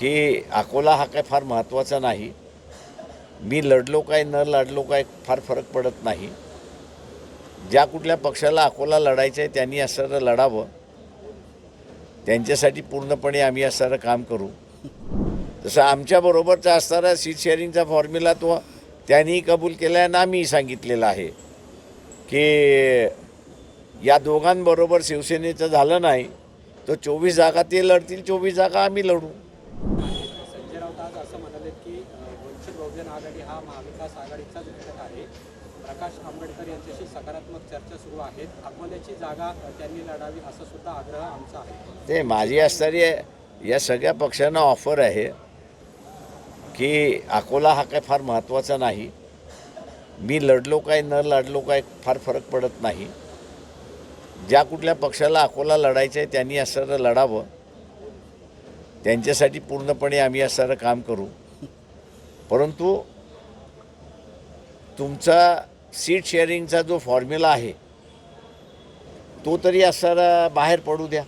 की अकोला हा काय फार महत्त्वाचा नाही. मी लढलो काय न लढलो काय फार फरक पडत नाही. ज्या कुठल्या पक्षाला अकोला लढायचं आहे त्यांनी असणारं लढावं. त्यांच्यासाठी पूर्णपणे आम्ही असणारं काम करू. तसं आमच्याबरोबरचा असणारा सीट शेअरिंगचा फॉर्म्युला तो त्यांनीही कबूल केला आहे आणि आम्ही सांगितलेलं आहे. की या दोघांबरोबर शिवसेनेचं झालं नाही तर चोवीस जागा ते लढतील चोवीस जागा आम्ही लढू संजय राऊत आज असं म्हणाले की अ, जन आघाडी हा महाविकास आघाडीचाच घटक आहे. प्रकाश आंबेडकर यांच्याशी सकारात्मक चर्चा सुरू आहेत. अकोल्याची जागा त्यांनी लढावी असा सुद्धा आग्रह आमचा आहे. ते माझी असणारी या सगळ्या पक्षांना ऑफर आहे की अकोला हा काय फार महत्त्वाचा नाही. मी लढलो काय न लढलो काय फार फरक पडत नाही. ज्या कुठल्या पक्षाला अकोला लढायचं आहे त्यांनी असणारं लढावं. त्यांच्यासाठी पूर्णपणे आम्ही असणारं काम करू. परंतु तुमचा सीट शेअरिंगचा जो फॉर्म्युला आहे तो तरी असणारा बाहेर पडू द्या.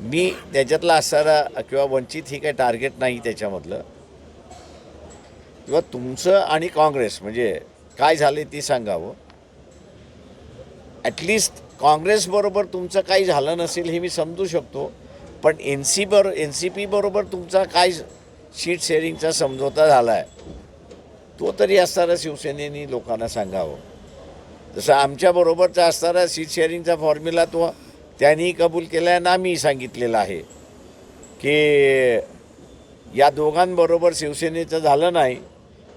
मी त्याच्यातला असणारा किंवा वंचित ही काही टार्गेट नाही त्याच्यामधलं. किंवा तुमचं आणि काँग्रेस म्हणजे काय झाले ती सांगावं. ॲटलिस्ट काँग्रेसबरोबर तुमचं काही झालं नसेल हे मी समजू शकतो. पण एन सी बरो एन सी पी बरोबर तुमचा काय सीट शेअरिंगचा समझोता झाला आहे तो तरी असणारा शिवसेनेनी लोकांना सांगावं. जसं आमच्याबरोबरचा असणारा सीट शेअरिंगचा फॉर्म्युला तो त्यांनी कबूल केला आहे आणि आम्ही सांगितलेलं आहे की या दोघांबरोबर शिवसेनेचं झालं नाही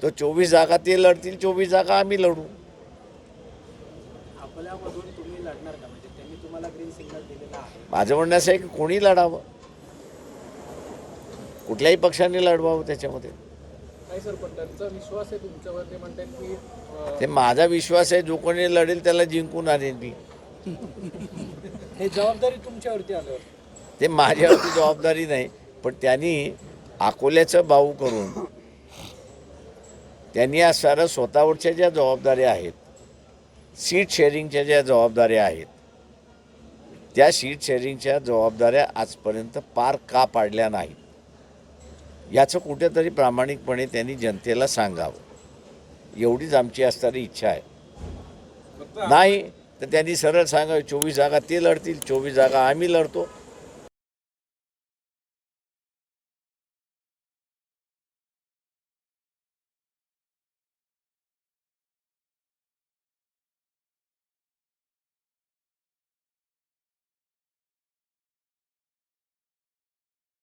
तर चोवीस जागा ते लढतील चोवीस जागा आम्ही लढू. म्हणजे माझं म्हणणं असं आहे की कोणी लढावं? कुठल्याही पक्षाने लढवावं त्याच्यामध्ये. नाही सर पण त्यांचा विश्वास आहे तुमच्यावर ते म्हणतात की अं, ते माझा विश्वास आहे जो कोणी लढेल त्याला जिंकून आणेल मी. हे जबाबदारी तुमच्यावरती आल्यावर. ते माझ्यावरती जबाबदारी नाही पण त्यांनी अकोल्याचं बाऊ करून त्यांनी आज सारं स्वतःवरच्या ज्या जबाबदाऱ्या आहेत सीट शेअरिंगच्या ज्या जबाबदाऱ्या आहेत त्या सीट शेअरिंगच्या जबाबदाऱ्या आजपर्यंत पार का पाडल्या नाहीत. याचं कुठेतरी प्रामाणिकपणे त्यांनी जनतेला सांगावं. एवढीच आमची असणारी इच्छा आहे. नाही तर त्यांनी सरळ सांगावं चोवीस जागा ते लढतील चोवीस जागा आम्ही लढतो.